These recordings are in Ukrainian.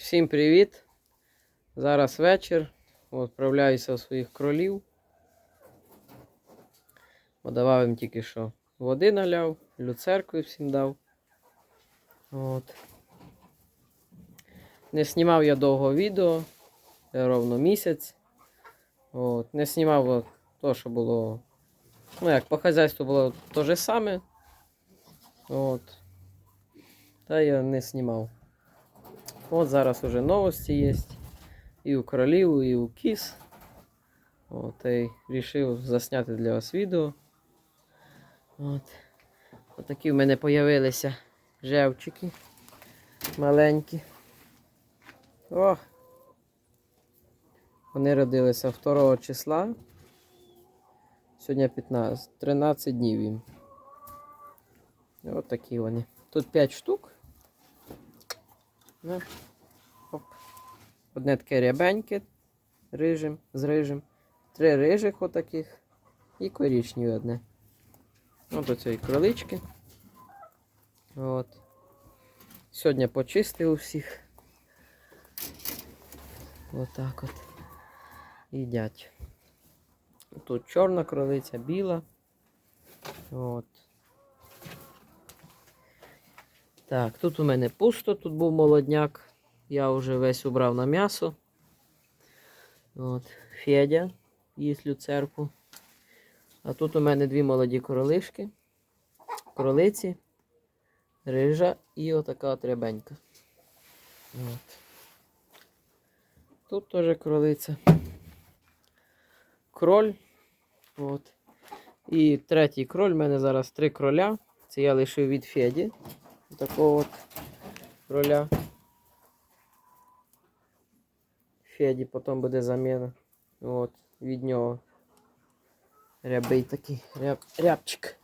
Всім привіт! Зараз вечір. Відправляюся в своїх кролів. Подавав їм тільки що води наляв, люцеркою всім дав. От. Не знімав я довго відео, я ровно місяць. От. Не знімав то, що було. Ну, як по хазяйству було те же саме. От. Та я не знімав. От зараз уже новості є. І у кролів, і у кіс. От, та й вирішив засняти для вас відео. От. От в мене з'явилися жевчики. Маленькі. О! Вони родилися 2 числа. Сьогодні 15, 13 днів їм. От такі вони. Тут 5 штук. Ну, Оп. Одне таке рябеньке рижим, з рижим. Три рижих отаких. І корічневі одне. От оце і кролички. От. Сьогодні почистив усіх. Отак от. Їдять. Тут чорна кролиця, біла. От. Так, тут у мене пусто, тут був молодняк. Я вже весь убрав на м'ясо. От, Федя їсть люцерку. А тут у мене дві молоді королишки, кролиці, рижа і отака от рябенька. От. Тут теж кролиця. Кроль. От. І третій кроль. У мене зараз три кроля. Це я лишив від Феді. Такого от кроля. Феді потім буде заміна. От, від нього. Рябий такий ряб, рябчик.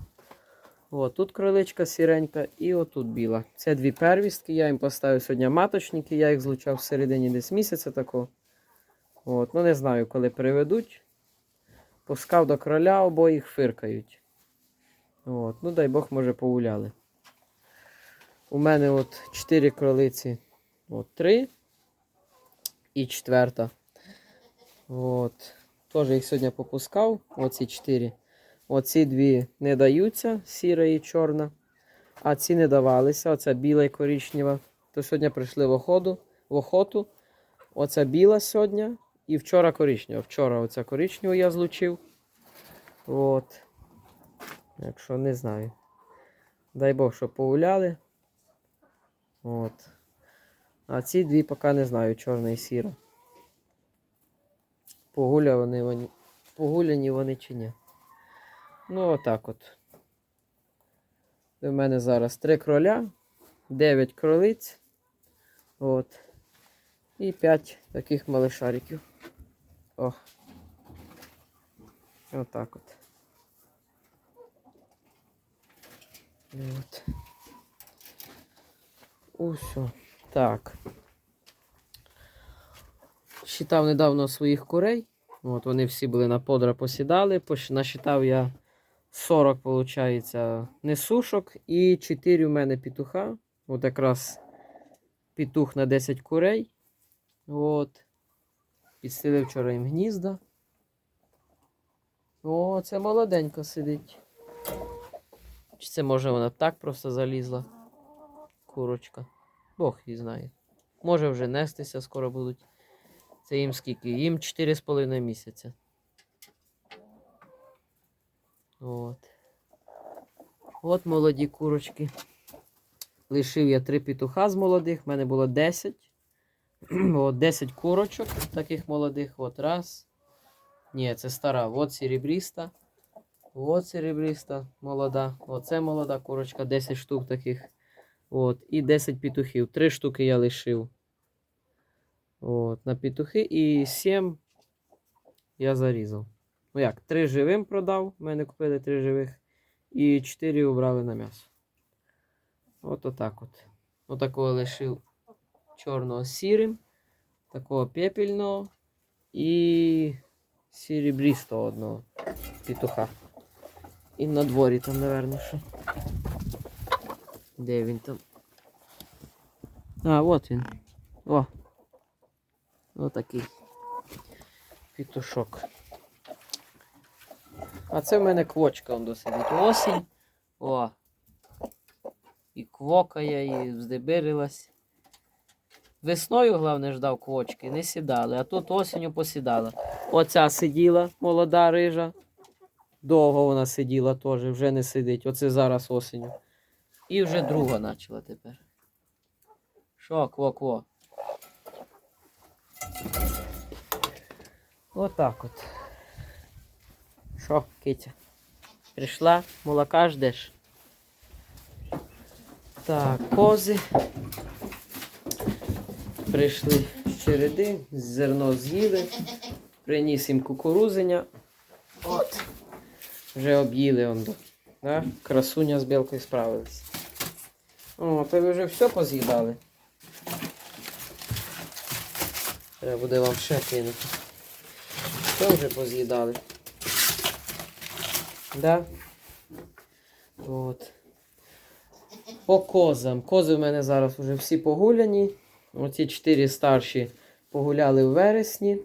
От, тут кроличка сіренька і отут біла. Це дві первістки. Я їм поставив сьогодні маточники, я їх злучав всередині десь місяця такого. От, ну не знаю, коли приведуть. Пускав до кроля, обоїх фиркають. От, ну дай Бог, може, погуляли. У мене от 4 кролиці. От 3 і четверта. От. Теж їх сьогодні попускав. Оці 4. Оці дві не даються, сіра і чорна. А ці не давалися. Оця біла і коричнева. То сьогодні прийшли в охоту. В охоту. Оця біла сьогодні. І вчора коричнева. Вчора оця коричневу я злучив. От. Якщо не знаю. Дай Бог, щоб погуляли. От. А ці дві поки не знаю, чорна і сіра. Погуляні вони, погуляні вони чи ні. Ну, отак от. У мене зараз три кроля, 9 кролиць. От. І 5 таких малишариків. О. Отак от. От. Усьо. Так. Считав недавно своїх курей. От вони всі були на подра посідали. Насчитав я 40, виходить, несушок і 4 у мене петуха. От якраз петух на 10 курей. От. Підстелив вчора їм гнізда. О, це молоденько сидить. Чи це може вона так просто залізла? Курочка. Бог її знає. Може вже нестися, скоро будуть. Це їм скільки? Їм 4,5 місяця. От. От молоді курочки. Лишив я три петуха з молодих, в мене було 10. От 10 курочок таких молодих. От раз. Ні, це стара. От серебріста. От серебріста молода. Оце молода курочка, 10 штук таких. От, і 10 петухів. 3 штуки я лишив. От, на петухи і 7 я зарізав. Ну як, 3 живим продав. У мене купили 3 живих. І 4 обрали на м'ясо. От отак от. Отакого лишив чорного сірим, такого пепельного і серебристого одного петуха. І на дворі там, напевно, що. Де він там? А, от він. О, Отакий пітушок. А це в мене квочка он досидить. Осінь. О. І квокає, і вздебирилась. Весною, головне, ждав квочки, не сідали, а тут осінню посідала. Оця сиділа, молода рижа. Довго вона сиділа теж, вже не сидить. Оце зараз осінню. І вже друга почала тепер. Що, кво-кво? Отак от. Що, Китя? Прийшла, молока ждеш? Так, кози. Прийшли з череди, зерно з'їли, приніс їм кукурузиня. От. Вже об'їли он. Да? Красуня з білкою справились. О, то ви вже все поз'їдали. Треба буде вам ще кинути. Все вже поз'їдали. Да? От. По козам. Кози в мене зараз вже всі погуляні. Оці чотири старші погуляли в вересні.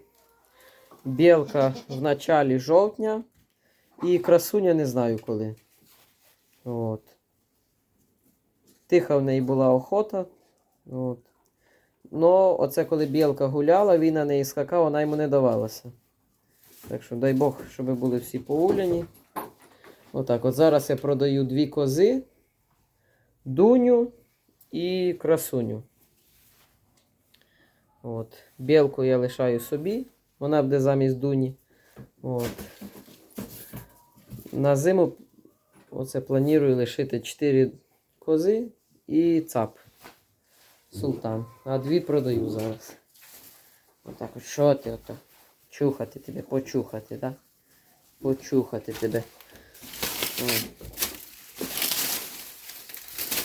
Білка в началі жовтня. І красуня не знаю коли. От. Тиха в неї була охота. От. Но оце коли білка гуляла, він на неї скакав, вона йому не давалася. Так що дай Бог, щоб були всі поуляні. Отак, от зараз я продаю дві кози, дуню і красуню. От. Білку я лишаю собі, вона буде замість дуні. От. На зиму оце планую лишити 4 кози і цап. Султан. А дві продаю зараз. Отак от що ти ото? Чухати тебе, почухати, так? Почухати тебе. О.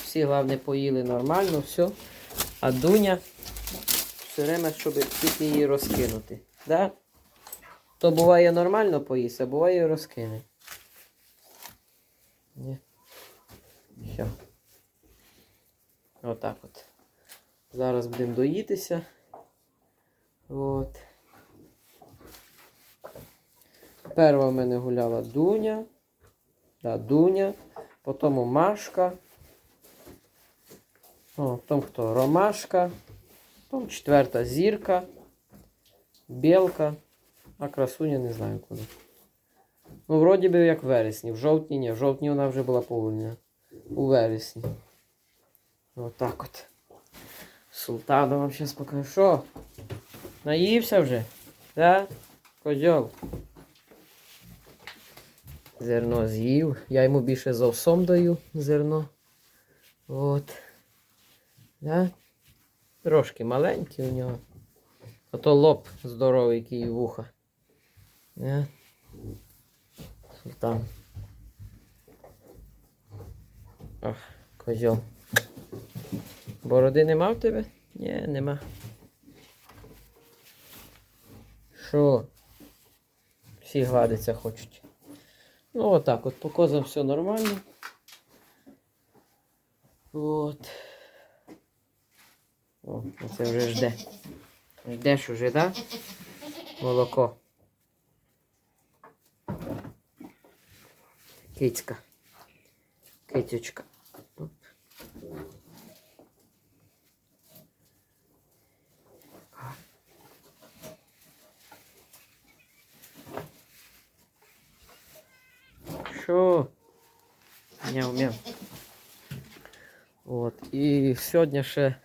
Всі, головне, поїли нормально, все. А Дуня все время, щоб тільки її розкинути. Да? То буває нормально поїсть, а буває і розкине. Ні. Все. Отак от. Зараз будемо доїтися. От. Перша в мене гуляла Дуня. Да, Дуня. Потім Машка. О, потім хто? Ромашка. Потім четверта зірка. Білка. А красуня не знаю куди. Ну, вроді би як в вересні. В жовтні ні. В жовтні вона вже була повольна. У вересні. Отак от. Султану вам зараз покажу. Що? Наївся вже? Да? Козьол. Зерно з'їв. Я йому більше з овсом даю зерно. От. Да? Трошки маленький у нього. Ото лоб здоровий, який вуха. Да? Султан. Ох, козьол. Бороди нема в тебе? Ні, нема. Що? Всі гладиться хочуть. Ну, отак от, по козам все нормально. От. О, оце вже жде. Ждеш уже, да? Молоко. Кицька. Кицючка. Що? Мяу-мяу. От. І сьогодні ще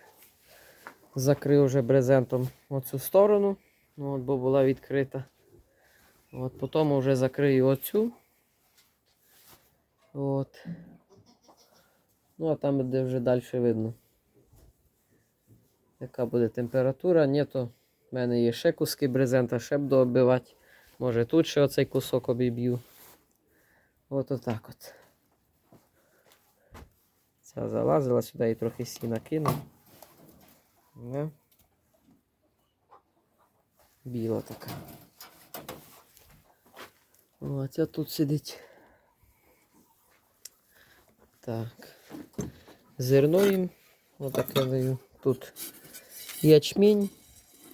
закрив вже брезентом оцю сторону, ну, от, бо була відкрита. От, потім вже закрию оцю. От. Ну, а там буде вже далі видно. Яка буде температура? Ні, то в мене є ще куски брезента, ще буду оббивати. Може тут ще оцей кусок обіб'ю. От отак от. Ця залазила сюди і трохи сіна кинув. Не. Біла така. О, ця тут сидить. Так. Зерно їм. Отаке даю. Тут ячмінь,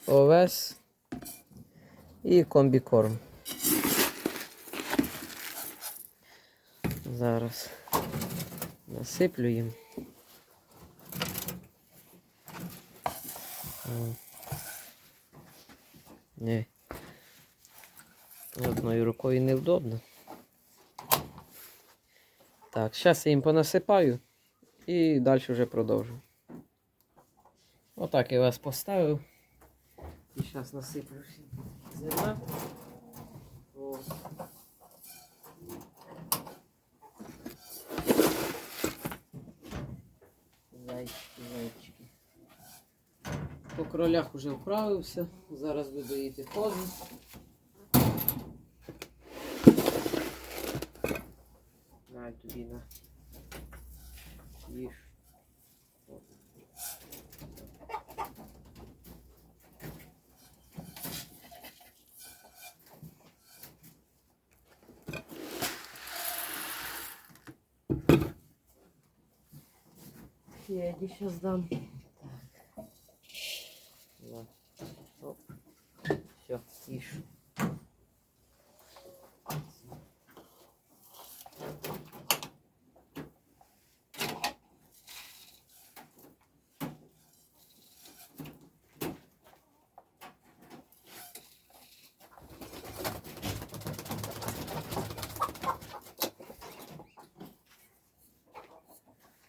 овес, І комбікорм. Зараз насиплю їм. Ні. Одною рукою невдобно. Так, зараз я їм понасипаю і далі вже продовжу. Отак я вас поставив. І зараз насиплю зерна. От. По кролях уже вправився. Зараз буду їти кози. На тобі на. Їж. Феди сейчас дам. Так. На. Оп. Все, ешь.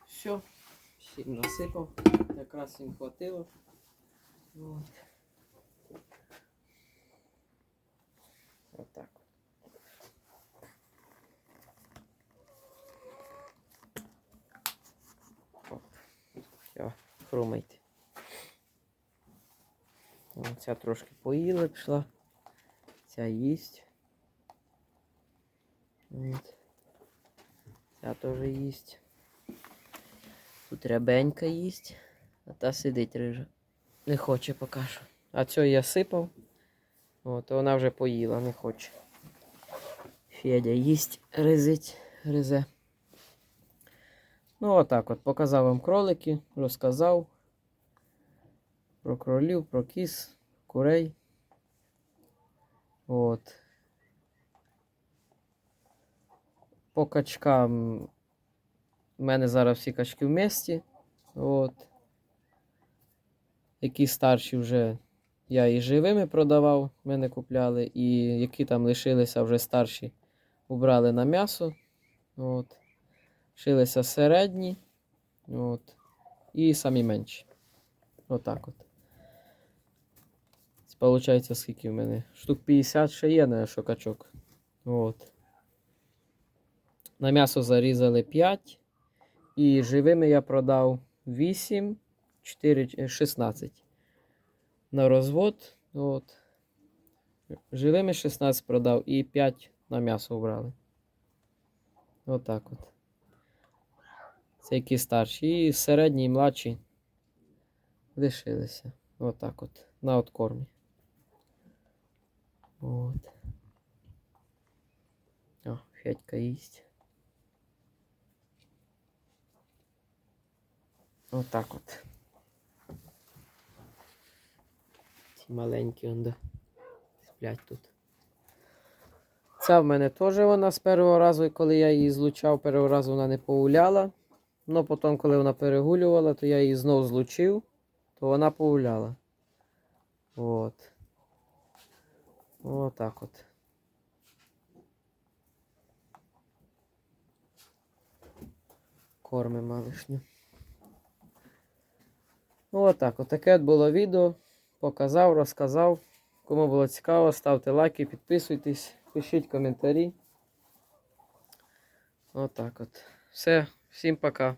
Все, всім насипав, якраз їм хватило. От. Отак. Оп. Все, хрумайте. Ця трошки поїла пішла. Ця їсть. От. Ця теж їсть. Тут рябенька їсть, а та сидить рижа. Не хоче поки що. А цю я сипав. От, вона вже поїла, не хоче. Федя їсть, ризить, гризе. Ну, отак от. Показав вам кролики, розказав про кролів, про кіз, курей. От. По качкам у мене зараз всі качки в місті. От. Які старші вже я і живими продавав, мене купляли, і які там лишилися вже старші, убрали на м'ясо. От. Лишилися середні. От. І самі менші. Отак от. Получається, скільки в мене? Штук 50 ще є на що качок. От. На м'ясо зарізали 5. І живими я продав 8, 4, 16 на розвод. От. Живими 16 продав і 5 на м'ясо вбрали. Отак от. Це які старші. І середні і младші лишилися. Отак от. На откормі. От. О, Федька їсть. Отак от. Ці маленькі онда сплять тут. Ця в мене теж вона з першого разу, коли я її злучав, першого разу вона не погуляла. Ну потім, коли вона перегулювала, то я її знов злучив, то вона погуляла. От. Отак от. Корми малишню. Ну, отак. Отаке от було відео. Показав, розказав. Кому було цікаво, ставте лайки, підписуйтесь, пишіть коментарі. Отак от. Все, всім пока.